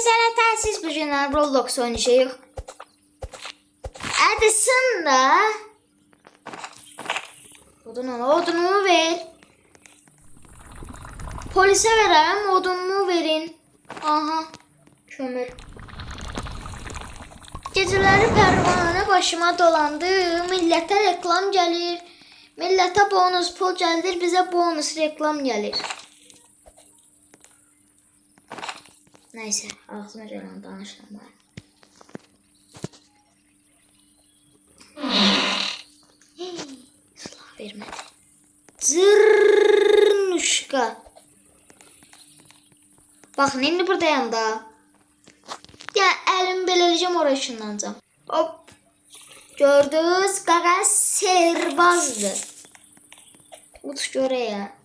Sana telsiz günler Roblox oynayacağıq. Edison da. Odunu, odunumu ver. Polise verəm, odunumu verin. Aha, kömür. Geceleri pervane başıma dolandı. Millete reklam gelir. Millete bonus pul gelir. Bize bonus reklam gelir. Neyse. Ağzıma gelen danışanlar. Silah vermedi. Zırnuşka. Bakın indi buradayım da. Ya elim belirleyeceğim oraya ışınlanacağım. Hop. Gördünüz gaga serbazdı. Uç göreye.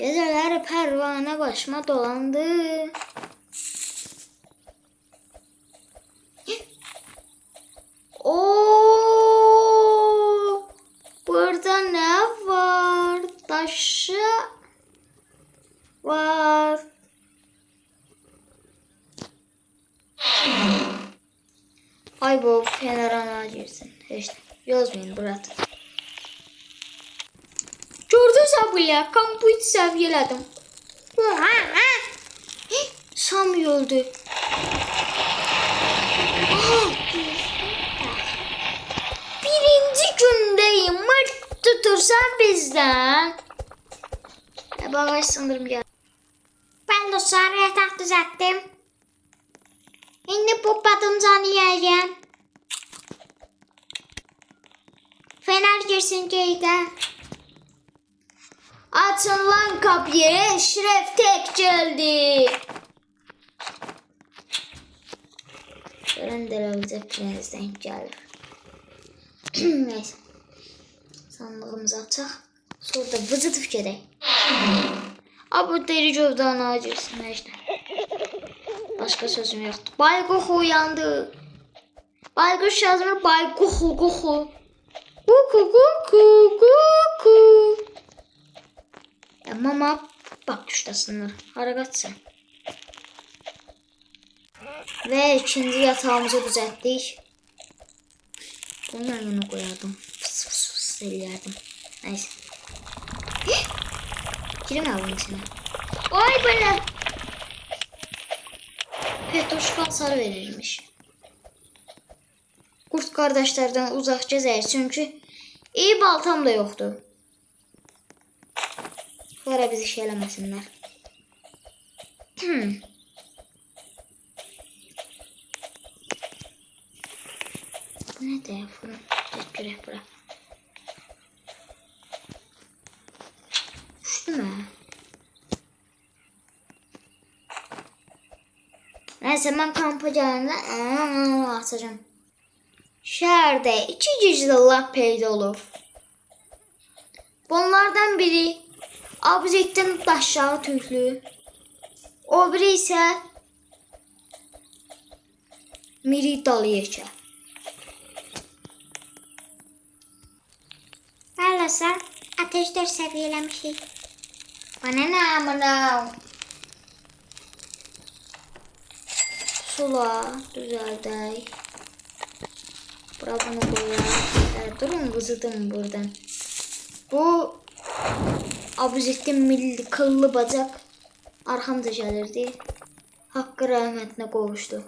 Geceler pervane başıma dolandı. Burada ne var? Taşı var. Ay bu fenarana girsin. İşte yazmayın Murat. Ha, ha. Hih, Sami öldü. Aha. Birinci gündeyim. Mırt tutursan bizden. E, bagaj sındırım gel. Ben dostlar yatak düzelttim. Şimdi bu patımcanı yiyeceğim. Fener girsin keyde. Açın lan kapıyı. Eşref tek geldi. Görün bize prensten gelir. Neyse. Sandığımızı açaq. Sonra da vıcıtıp gedək. A bu deri gövdən acırsın işte. Başka sözüm yoktu. Baykuş uyandı. Baykuş yazmıyor. Baykuhu kuhu. Kuku kuku kuku. Ya mama bak işte sınır. Harakat sen. Ve ikinci yatağımızı düzelttik. Bunu yanına koyardım. Fıs fıs fıs ellerdim. Neyse. Girin abinin içine. Ay böyle. Petroşka hasar verirmiş. Kurt kardeşlerden uzak gezer çünkü iyi baltam da yoktu. Sonra bizi şey eləməsinlər. Hmm. Ne de fırın? Get görək bura. Düşdü mü? Neyse ben kampa gələndə aa, açacağım. Şəhərdə iki gizli lap peyda olub. Bunlardan biri Abzekdən aşağı tüklü. O biri isə Miri Daliyekə. Arkadaşlar ateş 4 seviyelemişik. Bana ne amına? Sula düzeldi. Bura bunu. Evet, durun vızıdım buradan. Bu Abuzettin milli kıllı bacak arkamda gelirdi. Hakkı rahmetine kavuştu.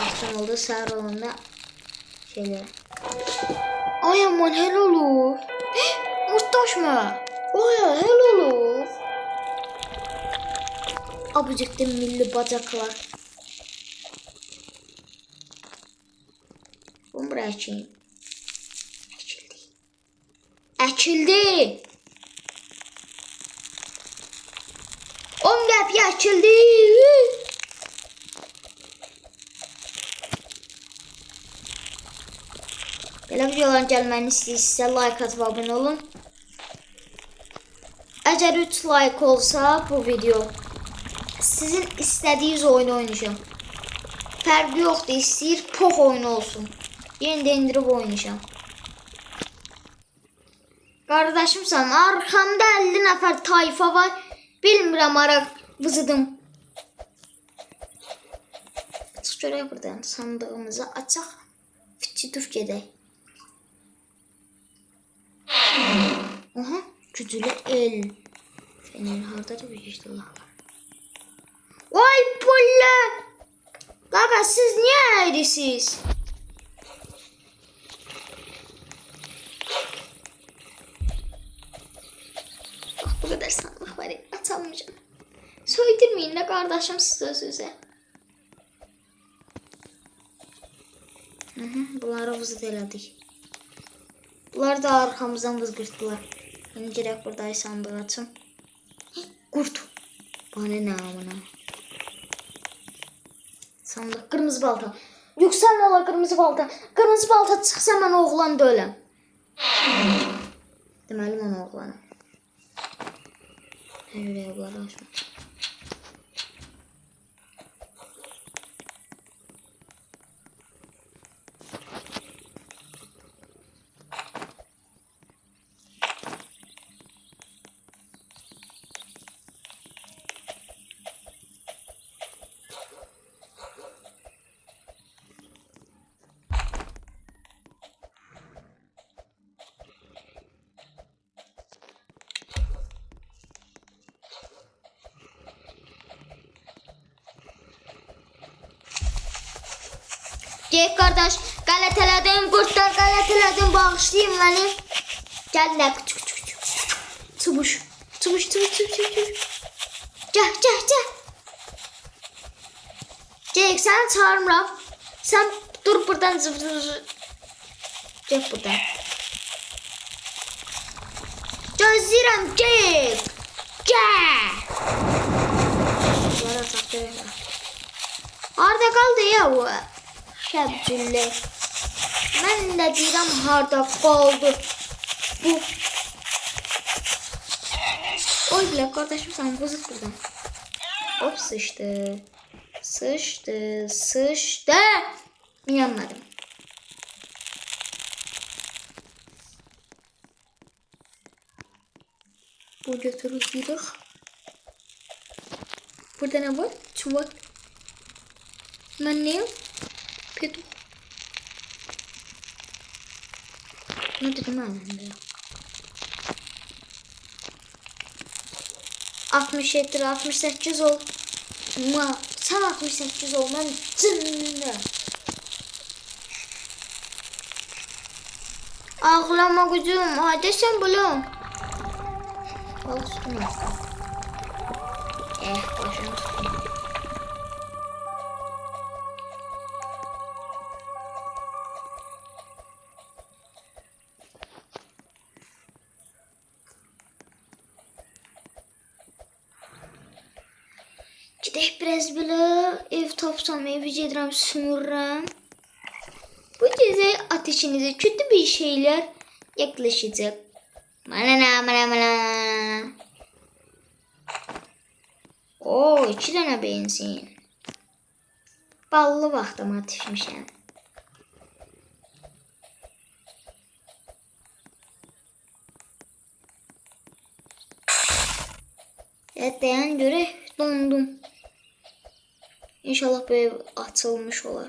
Akşam oldu sağır olanda şeyler. Ay aman hel olur. Murtaşma. Ay hel olur. Abucukta milli bacaklar. Bunu buraya açayım. Açıldı. Açıldı. On kapı açıldı. Belə videoların gəlməni istəyirsinizsə like atıb abunə olun. Əgər 3 like olsa bu video sizin istədiyiniz oyunu oynayacağım. Fərqi yoxdur, istəyir pox oyunu olsun. Yenə də indirib oynayacağım. Qardaşımsan, arxamda 50 nəfər tayfa var. Bilmirəm ara vızıdım. Çıx görək buradan sandığımızı açaq. Fitçi dur gedək. Aha, güclü el. Fener hardadır bir işte Allah. Vay pulla. Gaga siz niye ayrısınız? Bak bu kadar sandık var ya atamayacağım. Soydurmayın da kardeşim size söze. Hı hı, bunları vızıt elədik. Bunlar da arkamızdan vızgırttılar. Şimdi gerek burada sandığı açım. Kurt. Bana ne amına. Sandık kırmızı balta. Yüksel ola kırmızı balta. Kırmızı balta çıksa ben oğlan da öləm. Deməli mən oğlanım. Hər ürəyə bunları Geyik kardeş, qurtlar qələt elədim, bağışlayın məni. Gəl nə küçük küçük küçük. Çubuş, çubuş, çubuş, çubuş, çubuş. Gəl, gəl, gəl. Geyik, səni çağırmıram. Sən dur buradan zıv zıv zıv. Gəl buradan. Bunlara taxta verirəm. Harda qaldı ya o? Şəbcüllə. Mən də deyirəm harda qaldı bu. Oy bilə qardaşım sən vızıq buradan. Hop sıçdı. Sıçdı, sıçdı. İnanmadım. Bu götürüp gidiyor. Burada ne var? Çuval. Ben neyim? Petu. Ne dedim de? 67 68 ol. Ma, sen 68 ol. Ben cınne. Ağlama kuzum. Hadi sen bulun. Olsun. Eh başım biraz belə ev tapsam, evi gedirəm, sümürürəm. Bu gecə ateşinizə kötü bir şeyler yaklaşacak. Manana manana manana. Oo, iki dənə benzin. Ballı vaxtıma ateşmişəm. Evet dayan göre dondum. İnşallah bu ev açılmış olar.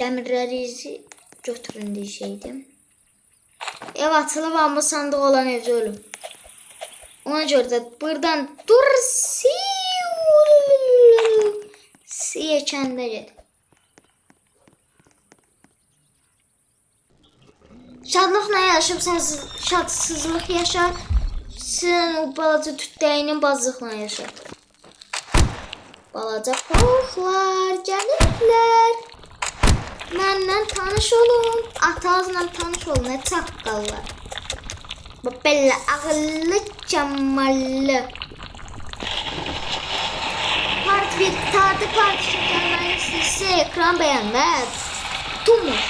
Dəmirlərinizi götürün deyəcəkdim. Ev açılıb amma sandıq olan evdə ölüm. Ona görə də buradan dur Siyə kəndə get. Şadlıqla yaşayıb sənsiz şadsızlıq yaşar. Sən o balaca tüttəyinin bazlıqla yaşar. Balaca qoxlar gəliblər. Mənlə tanış olun. Atanızla tanış olun. Nə çaqqallar. Bu belə ağıllı, kəmallı. Part 1 tadı part 2 gəlməni istəyirsə ekran bəyənmək. Tumur.